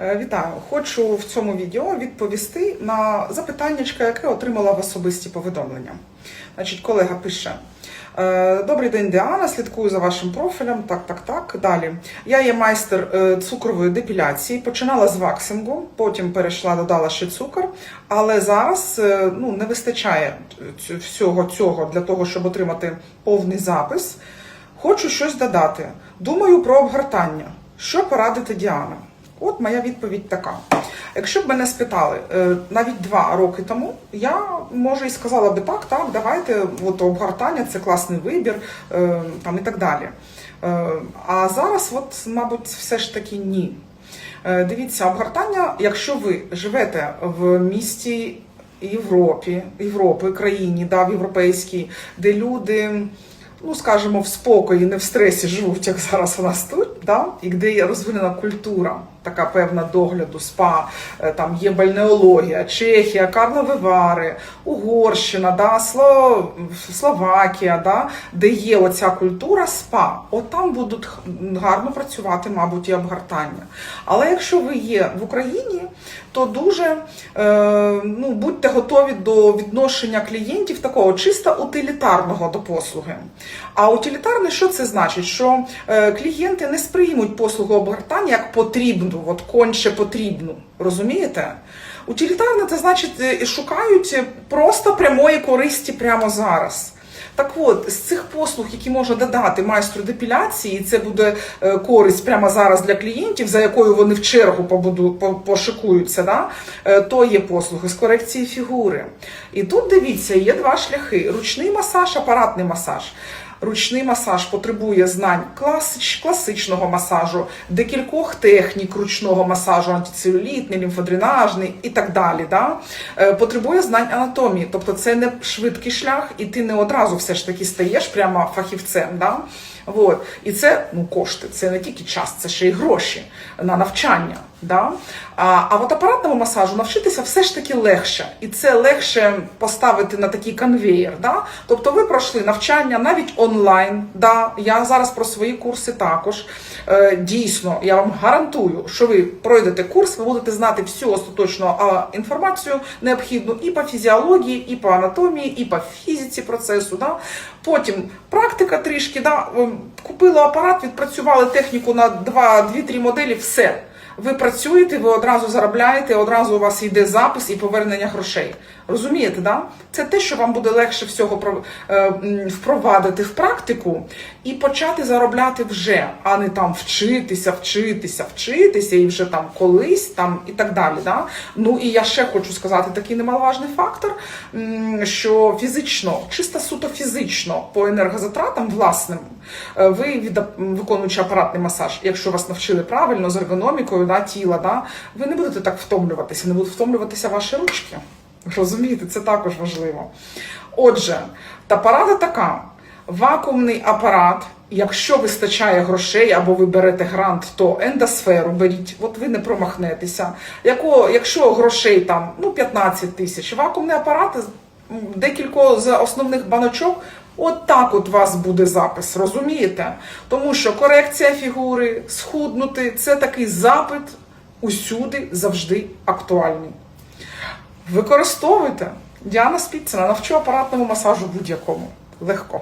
Е, Вітаю! Хочу в цьому відео відповісти на запитання, яке отримала в особисті повідомлення. Значить, колега пише: «Е, Добрий день, Діана. Слідкую за вашим профілем. Так, так, так. Далі. Я є майстер е, цукрової депіляції. Починала з ваксингу, потім перейшла, додала ще цукор. Але зараз ну, не вистачає всього цього для того, щоб отримати повний запис. Хочу щось додати. Думаю про обгортання. Що порадити Діана? От моя відповідь така. Якщо б мене спитали е, навіть два роки тому, я може і сказала би так, так, давайте, от обгортання це класний вибір е, там і так далі. Е, А зараз, от, мабуть, все ж таки ні. Дивіться, обгортання, якщо ви живете в місті Європі, Європи, країні, да, в європейській, де люди, ну скажімо, в спокої, не в стресі живуть, як зараз у нас тут, да, і де є розвинена культура, така певна догляду, спа, е, там є бальнеологія, Чехія, Карлові Вари, Угорщина, да, Сло... Словакія, да, де є оця культура спа, от там будуть гарно працювати, мабуть, і обгортання. Але якщо ви є в Україні, то дуже е, ну, будьте готові до відношення клієнтів такого чисто утилітарного до послуги. А утилітарне, що це значить? Що е, клієнти не сприймуть послугу обгортання як потрібну, от конче потрібну. Розумієте? Утилітарне це значить е, шукають просто прямої користі прямо зараз. Так от, з цих послуг, які може додати майстру депіляції, і це буде е, користь прямо зараз для клієнтів, за якою вони в чергу побуду, пошикуються, да? е, то є послуги з корекції фігури. І тут дивіться, є два шляхи: ручний масаж, апаратний масаж. Ручний масаж потребує знань класич, класичного масажу, декількох технік ручного масажу, антицелюлітний, лімфодренажний і так далі. Да? Е, Потребує знань анатомії, тобто це не швидкий шлях, і ти не одразу все ж таки стаєш прямо фахівцем. Да? Вот. І це ну, кошти, це не тільки час, це ще й гроші на навчання. Да? А, а от апаратному масажу навчитися все ж таки легше. І це легше поставити на такий конвеєр. Да? Тобто ви пройшли навчання навіть онлайн. Да? Я зараз про свої курси також. Е, дійсно, я вам гарантую, що ви пройдете курс, ви будете знати всю остаточну інформацію необхідну і по фізіології, і по анатомії, і по фізиці процесу. Да? Потім практика трішки, да? ем, купили апарат, відпрацювали техніку на 2-3 моделі, все. Ви працюєте, ви одразу заробляєте, одразу у вас йде запис і повернення грошей. Розумієте, да? Це те, що вам буде легше всього е, впровадити в практику і почати заробляти вже, а не там вчитися, вчитися, вчитися і вже там колись там і так далі. Да? Ну і я ще хочу сказати такий немаловажний фактор, що фізично, чисто суто фізично по енергозатратам власним, е, ви виконуючи апаратний масаж, якщо вас навчили правильно з ергономікою да, тіла, да, ви не будете так втомлюватися, не будуть втомлюватися ваші ручки. Розумієте, це також важливо. Отже, та порада така: вакуумний апарат, якщо вистачає грошей або ви берете грант, то ендосферу беріть, от ви не промахнетеся. Яко, якщо грошей там ну, 15 тисяч, вакуумний апарат декілько з основних баночок. От так от вас буде запис, розумієте? Тому що корекція фігури, схуднути це такий запит усюди завжди актуальний. Використовуйте. Діана Спіцина навчу апаратному масажу будь-якому. Легко.